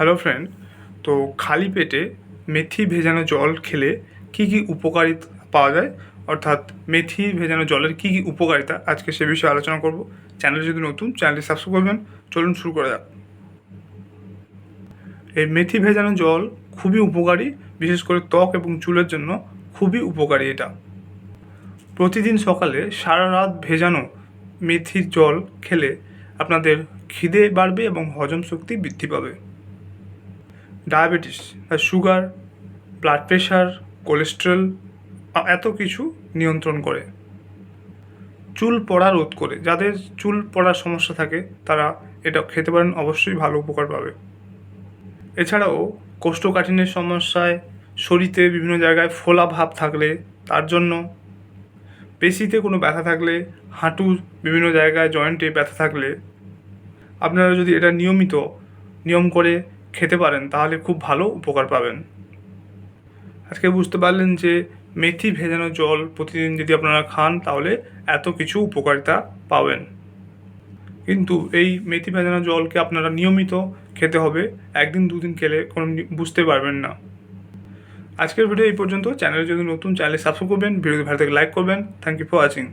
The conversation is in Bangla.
হ্যালো ফ্রেন্ড তো খালি পেটে মেথি ভেজানো জল খেলে কী কী উপকারিতা পাওয়া যায়? অর্থাৎ মেথি ভেজানো জলের কী কী উপকারিতা? আজকে সে বিষয়ে আলোচনা করব। চ্যানেল যদি নতুন, চ্যানেলটি সাবস্ক্রাইব করবেন। চলুন শুরু করা যাক। এই মেথি ভেজানো জল খুবই উপকারী, বিশেষ করে ত্বক এবং চুলের জন্য খুবই উপকারী এটা। প্রতিদিন সকালে সারা রাত ভেজানো মেথির জল খেলে আপনাদের খিদে বাড়বে এবং হজম শক্তি বৃদ্ধি পাবে। ডায়াবেটিস আর সুগার ব্লাড প্রেশার কোলেস্ট্রল এত কিছু নিয়ন্ত্রণ করে। চুল পড়া রোধ করে। যাদের চুল পড়ার সমস্যা থাকে, তারা এটা খেতে পারেন, অবশ্যই ভালো উপকার পাবে। এছাড়াও কোষ্ঠকাঠিন্যের সমস্যায় শরীরে বিভিন্ন জায়গায় ফোলা ভাব থাকলে তার জন্য পেশিতে কোনো ব্যথা থাকলে, হাঁটু বিভিন্ন জায়গায় জয়েন্টে ব্যথা থাকলে আপনারা যদি এটা নিয়মিত নিয়ম করে খেতে পারেন, তাহলে খুব ভালো উপকার পাবেন। আজকে বুঝতে পারলেন যে মেথি ভেজানো জল প্রতিদিন যদি আপনারা খান, তাহলে এত কিছু উপকারিতা পাবেন। কিন্তু এই মেথি ভেজানো জলকে আপনারা নিয়মিত খেতে হবে, একদিন দুদিন খেলে কোনো বুঝতে পারবেন না। আজকের ভিডিও এই পর্যন্ত। চ্যানেলে যদি নতুন চ্যানেলে সাবস্ক্রাইব করবেন ভিডিও ভালো থেকে লাইক করবেন। Thank you for watching